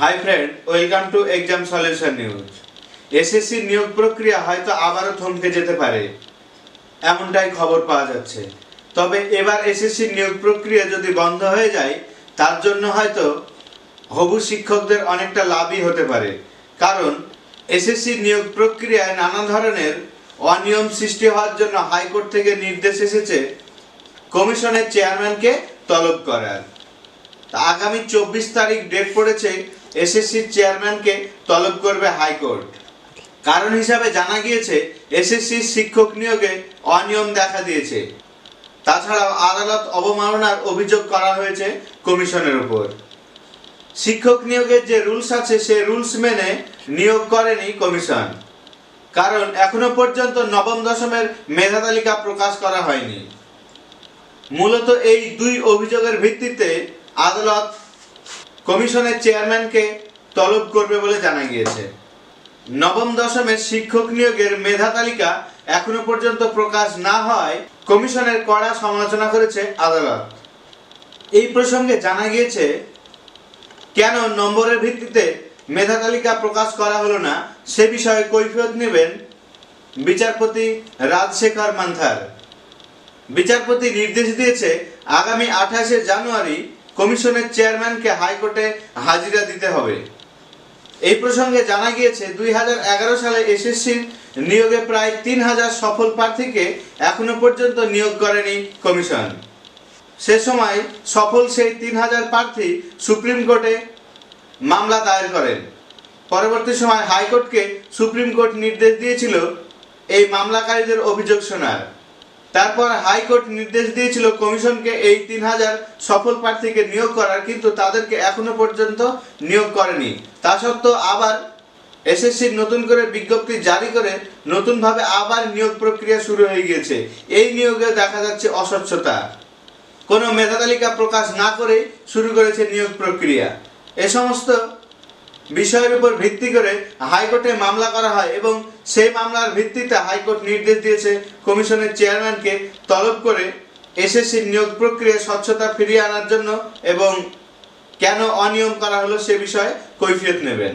Hi friend welcome to exam solution news SSC নিয়োগ প্রক্রিয়া হয়তো আবারও থমকে যেতে পারে। এমনটাই খবর পাওয়া যাচ্ছে। তবে এবার এসএসসি নিয়োগ প্রক্রিয়া যদি বন্ধ হয়ে যায়, তার জন্য হয়তো হবু শিক্ষকদের অনেকটা লাভই হতে পারে। কারণ এসএসসি নিয়োগ প্রক্রিয়ায় নানা ধরনের অনিয়ম সৃষ্টি হওয়ার জন্য হাইকোর্ট থেকে নির্দেশ এসেছে কমিশনের চেয়ারম্যানকে তলব করার। আগামী চব্বিশ তারিখ ডেট পড়েছে এসএসসির চেয়ারম্যানকে তলব করবে হাইকোর্ট। কারণ হিসাবে জানা গিয়েছে এসএসসি শিক্ষক নিয়োগে অনিয়ম দেখা দিয়েছে। তাছাড়াও আদালত অবমাননার অভিযোগ করা হয়েছে কমিশনের উপর। শিক্ষক নিয়োগের যে রুলস আছে সেই রুলস মেনে নিয়োগ করেনি কমিশন। কারণ এখনও পর্যন্ত নবম দশমের মেধা তালিকা প্রকাশ করা হয়নি। মূলত এই দুই অভিযোগের ভিত্তিতে আদালত কমিশনের চেয়ারম্যানকে তলব করবে বলে জানা গিয়েছে। নবম দশমের শিক্ষক নিয়োগের মেধা তালিকা এখনও পর্যন্ত প্রকাশ না হয়, কমিশনের কড়া সমালোচনা করেছে আদালত। এই প্রসঙ্গে জানা গিয়েছে, কেন নম্বরের ভিত্তিতে মেধা তালিকা প্রকাশ করা হলো না, সে বিষয়ে কৈফিয়ত নেবেন বিচারপতি রাজশেখর মান্থার। বিচারপতি নির্দেশ দিয়েছে, আগামী আঠাশে জানুয়ারি কমিশনের চেয়ারম্যানকে হাইকোর্টে হাজিরা দিতে হবে। এই প্রসঙ্গে জানা গিয়েছে, দুই হাজার এগারো সালে এসএসসির নিয়োগে প্রায় তিন হাজার সফল প্রার্থীকে এখনও পর্যন্ত নিয়োগ করেনি কমিশন। সে সময় সফল সেই তিন হাজার প্রার্থী সুপ্রিম কোর্টে মামলা দায়ের করেন। পরবর্তী সময় হাইকোর্টকে সুপ্রিম কোর্ট নির্দেশ দিয়েছিল এই মামলাকারীদের অভিযোগ শোনার। তারপর হাইকোর্ট নির্দেশ দিয়েছিল কমিশনকে এই তিন হাজার সফল প্রার্থীকে নিয়োগ করার, কিন্তু তাদেরকে এখনও পর্যন্ত নিয়োগ করেনি। তা সত্ত্বেও আবার এসএসসির নতুন করে বিজ্ঞপ্তি জারি করে নতুনভাবে আবার নিয়োগ প্রক্রিয়া শুরু হয়ে গিয়েছে। এই নিয়োগে দেখা যাচ্ছে অস্বচ্ছতা। কোনো মেধা তালিকা প্রকাশ না করে শুরু করেছে নিয়োগ প্রক্রিয়া। এ সমস্ত বিষয়ের উপর ভিত্তি করে হাইকোর্টে মামলা করা হয় এবং সেই মামলার ভিত্তিতে হাইকোর্ট নির্দেশ দিয়েছে কমিশনের চেয়ারম্যানকে তলব করে এসএসসির নিয়োগ প্রক্রিয়া স্বচ্ছতা ফিরিয়ে আনার জন্য এবং কেন অনিয়ম করা হলো সে বিষয়ে কৈফিয়ত নেবেন।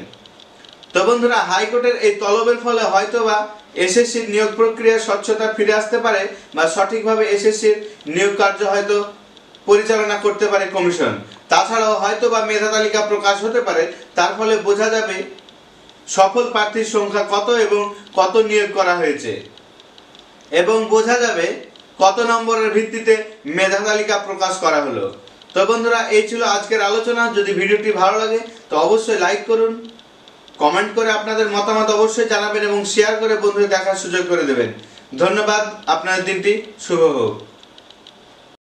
তো বন্ধুরা, হাইকোর্টের এই তলবের ফলে হয়তোবা এসএসসির নিয়োগ প্রক্রিয়ার স্বচ্ছতা ফিরে আসতে পারে বা সঠিকভাবে এসএসসির নিয়োগ কার্য হয়তো পরিচালনা করতে পারে কমিশন। তাছাড়াও হয়তো বা মেধা তালিকা প্রকাশ হতে পারে, তার ফলে বোঝা যাবে সফল প্রার্থীর সংখ্যা কত এবং কত নিয়োগ করা হয়েছে। এবং বোঝা যাবে কত নম্বরের ভিত্তিতে মেধা তালিকা প্রকাশ করা হলো। তো বন্ধুরা, এই ছিল আজকের আলোচনা। যদি ভিডিওটি ভালো লাগে, তো অবশ্যই লাইক করুন, কমেন্ট করে আপনাদের মতামত অবশ্যই জানাবেন এবং শেয়ার করে বন্ধুদের দেখার সুযোগ করে দেবেন। ধন্যবাদ আপনার দিনটি শুভ হোক।